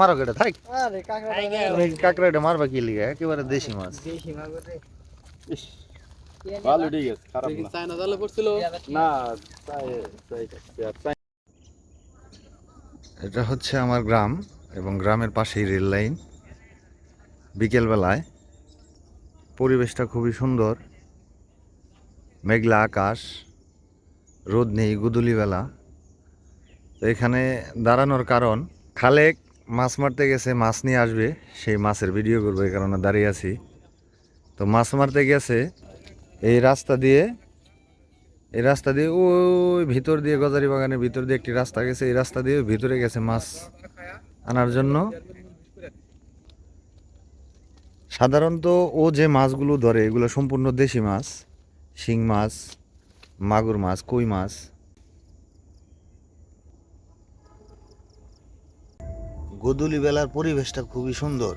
মারো কেটে থাক। আরে কাকড়া কাঁকড়াটা মারবা কি লিগে? একেবারে দেশি মাছ। দেশি রে ভালো ঠিক আছে খারাপ না। চায়না জালে পড়ছিল? না এটা হচ্ছে আমার গ্রাম এবং গ্রামের পাশেই রেল লাইন। বিকেলবেলায় পরিবেশটা খুবই সুন্দর। মেঘলা আকাশ রোদ নেই গুদুলিবেলা। তো এখানে দাঁড়ানোর কারণ খালেক মাছ মারতে গেছে, মাছ নিয়ে আসবে, সেই মাছের ভিডিও করব, এই কারণে দাঁড়িয়ে আছি। তো মাছ মারতে গেছে, এই রাস্তা দিয়ে, এই রাস্তা দিয়ে ওই ভিতর দিয়ে গজারি বাগানের ভিতর দিয়ে একটি রাস্তা গেছে, এই রাস্তা দিয়ে ভিতরে গেছে মাছ আনার জন্য। সাধারণত ও যে মাছগুলো ধরে, এগুলো সম্পূর্ণ দেশি মাছ, শিং মাছ, মাগুর মাছ, কই মাছ গোধূলি বেলার পরিবেশটা খুবই সুন্দর।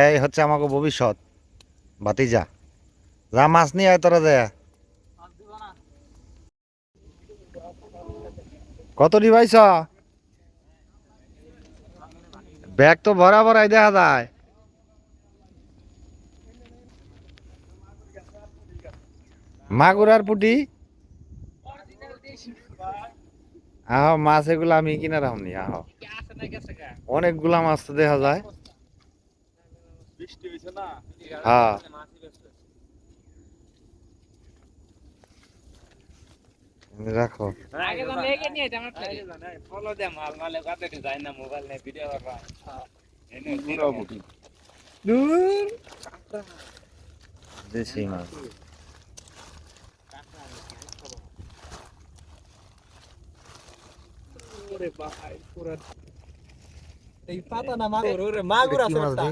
এই হচ্ছে আমাকে ভবিষ্যৎ, ভাতিজা। যা মাছ নিয়ে আয় তোরা যায় কত ডিভাইস ব্যাগ তো ভরা ভরাই দেখা যায়। মাগুরার পুটি? আহ মাছ এগুলো আমি কিনা রাখনি আহ। অনেকগুলা মাছ তো দেখা যায়। হ্যাঁ। রাখো। আগে তো মেয়েকে নিয়ে যেতাম ফলো দে মাল মালে কাতে যায় না মোবাইল নে ভিডিও করবা এনে পুরো বুটি দেশি মাছ ওরে ভাই পুরো এই পাতা না মাগুর ওরে মাগুর আছে একটা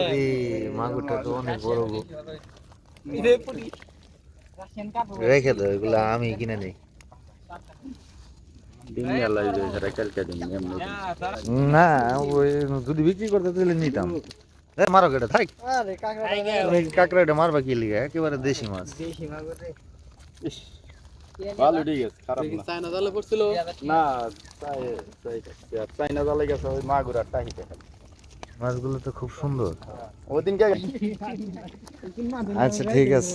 ওরে, মাগুরটা তো অনেক বড় গো। রে পুরি রাশিয়ান কাপড় রেখে দাও এগুলা আমি কিনে নেই না ওই যদি বিক্রি করতে তাহলে নিতাম মারো কেটে থাক আরে কাঁকড়াটা মারবা কি লিগে একেবারে দেশি মাছ দেশি মাগুর রে ভালো ঠিক আছে খারাপ না। চায়না জালে পড়ছিল। না চায়না জালে গেছে ওই মাগুর আর টাহিতে। মাছগুলো তো খুব সুন্দর। ওই দিন কে আচ্ছা ঠিক আছে।